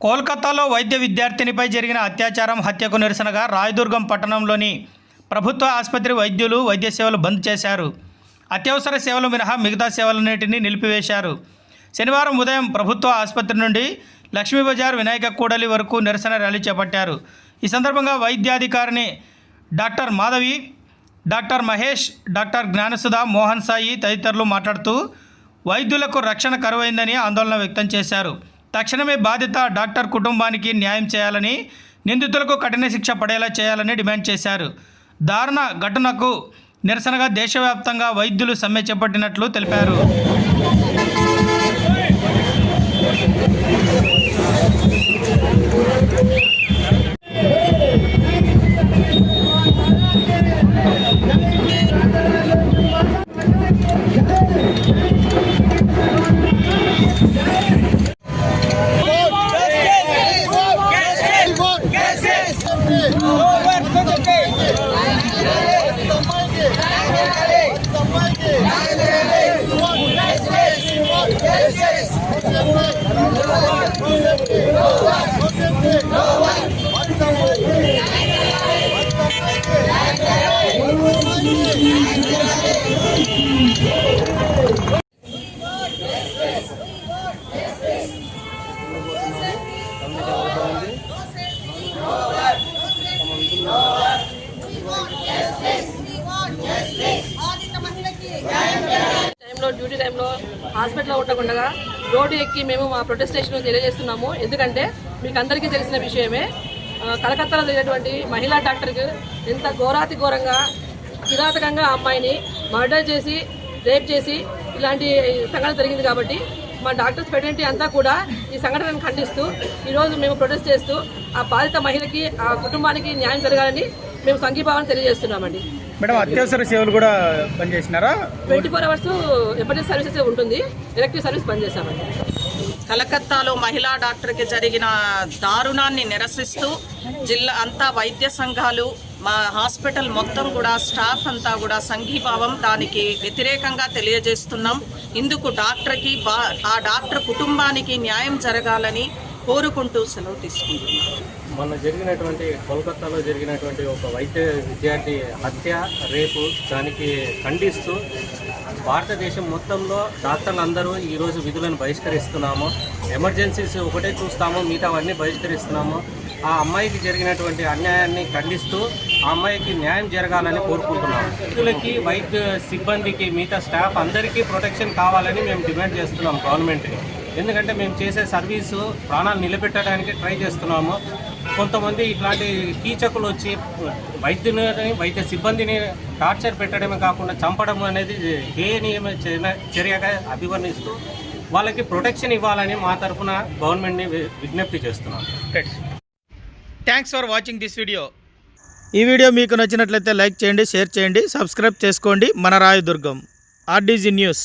కోల్కతాలో వైద్య విద్యార్థినిపై జరిగిన అత్యాచారం హత్యకు నిరసనగా రాయదుర్గం పట్టణంలోని ప్రభుత్వ ఆసుపత్రి వైద్యులు వైద్య సేవలు బంద్ చేశారు. అత్యవసర సేవలు మినహా మిగతా సేవలన్నింటినీ నిలిపివేశారు. శనివారం ఉదయం ప్రభుత్వ ఆసుపత్రి నుండి లక్ష్మీ బజార్ వినాయక కూడలి వరకు నిరసన ర్యాలీ చేపట్టారు. ఈ సందర్భంగా వైద్యాధికారిని doctor Madhavi doctor Mahesh doctor Jnanasudha Mohan Sai తదితరులు మాట్లాడుతూ వైద్యులకు రక్షణ కరువైందని ఆందోళన వ్యక్తం చేశారు. తక్షణమే బాధిత డాక్టర్ కుటుంబానికి న్యాయం చేయాలని నిందితులకు కఠిన శిక్ష పడేలా చేయాలని డిమాండ్ చేశారు. దారుణ ఘటనకు నిరసనగా దేశవ్యాప్తంగా వైద్యులు సమ్మె చేపట్టినట్లు తెలిపారు. టైంలో డ్యూటీ టైంలో హాస్పిటల్లో ఉండకుండా రోడ్డు ఎక్కి మేము మా ప్రొటెస్టేషన్ తెలియజేస్తున్నాము. ఎందుకంటే మీకు అందరికీ తెలిసిన విషయమే కలకత్తాలో జరిగినటువంటి మహిళా డాక్టర్కి ఎంత ఘోరాతి ఘోరంగా కిరాతకంగా అమ్మాయిని మర్డర్ చేసి రేప్ చేసి ఇలాంటి సంఘటన జరిగింది కాబట్టి మా డాక్టర్స్ ఫెడరెంటీ అంతా కూడా ఈ సంఘటనను ఖండిస్తూ ఈరోజు మేము ప్రొటెస్ట్ చేస్తూ ఆ బాధిత మహిళకి ఆ కుటుంబానికి న్యాయం జరగాలని మేము సంఘీభావం తెలియజేస్తున్నామండి. మేడం అత్యవసర సేవలు కూడా పనిచేసినారా? Twenty four hours emergency services ఉంటుంది ఎలక్టివ్ సర్వీస్ బంద్ చేశామండి కలకత్తాలో మహిళా డాక్టర్కి జరిగిన దారుణాన్ని నిరసిస్తూ జిల్లా అంతా వైద్య సంఘాలు మా హాస్పిటల్ మొత్తం కూడా స్టాఫ్ అంతా కూడా సంఘీభావం దానికి వ్యతిరేకంగా తెలియజేస్తున్నాం. ఇందుకు డాక్టర్కి బా ఆ డాక్టర్ కుటుంబానికి న్యాయం జరగాలని కోరుకుంటూ సెలవు తీసుకుంటున్నాను. మొన్న జరిగినటువంటి కోల్కతాలో జరిగినటువంటి ఒక వైద్య విద్యార్థి హత్య రేపు దానికి ఖండిస్తూ భారతదేశం మొత్తంలో డాక్టర్లు అందరూ ఈరోజు విధులను బహిష్కరిస్తున్నాము. ఎమర్జెన్సీస్ ఒకటే చూస్తాము మిగతావన్నీ బహిష్కరిస్తున్నాము. ఆ అమ్మాయికి జరిగినటువంటి అన్యాయాన్ని ఖండిస్తూ ఆ అమ్మాయికి న్యాయం జరగాలని కోరుకుంటున్నాము. వ్యక్తులకి వైద్య సిబ్బందికి మిగతా స్టాఫ్ అందరికీ ప్రొటెక్షన్ కావాలని మేము డిమాండ్ చేస్తున్నాం గవర్నమెంట్కి. ఎందుకంటే మేము చేసే సర్వీసు ప్రాణాలు నిలబెట్టడానికి ట్రై చేస్తున్నాము. కొంతమంది ఇట్లాంటి కీచకులు వచ్చి వైద్యుని వైద్య సిబ్బందిని టార్చర్ పెట్టడమే కాకుండా చంపడం అనేది హేనీయమ చర్యగా అభివర్ణిస్తూ వాళ్ళకి ప్రొటెక్షన్ ఇవ్వాలని మా తరఫున గవర్నమెంట్ని వి- విజ్ఞప్తి చేస్తున్నాం. Thanks for watching this video ఈ వీడియో మీకు నచ్చినట్లయితే లైక్ చేయండి షేర్ చేయండి సబ్స్క్రైబ్ చేసుకోండి. మన రాయదుర్గం ఆర్డీజీ న్యూస్.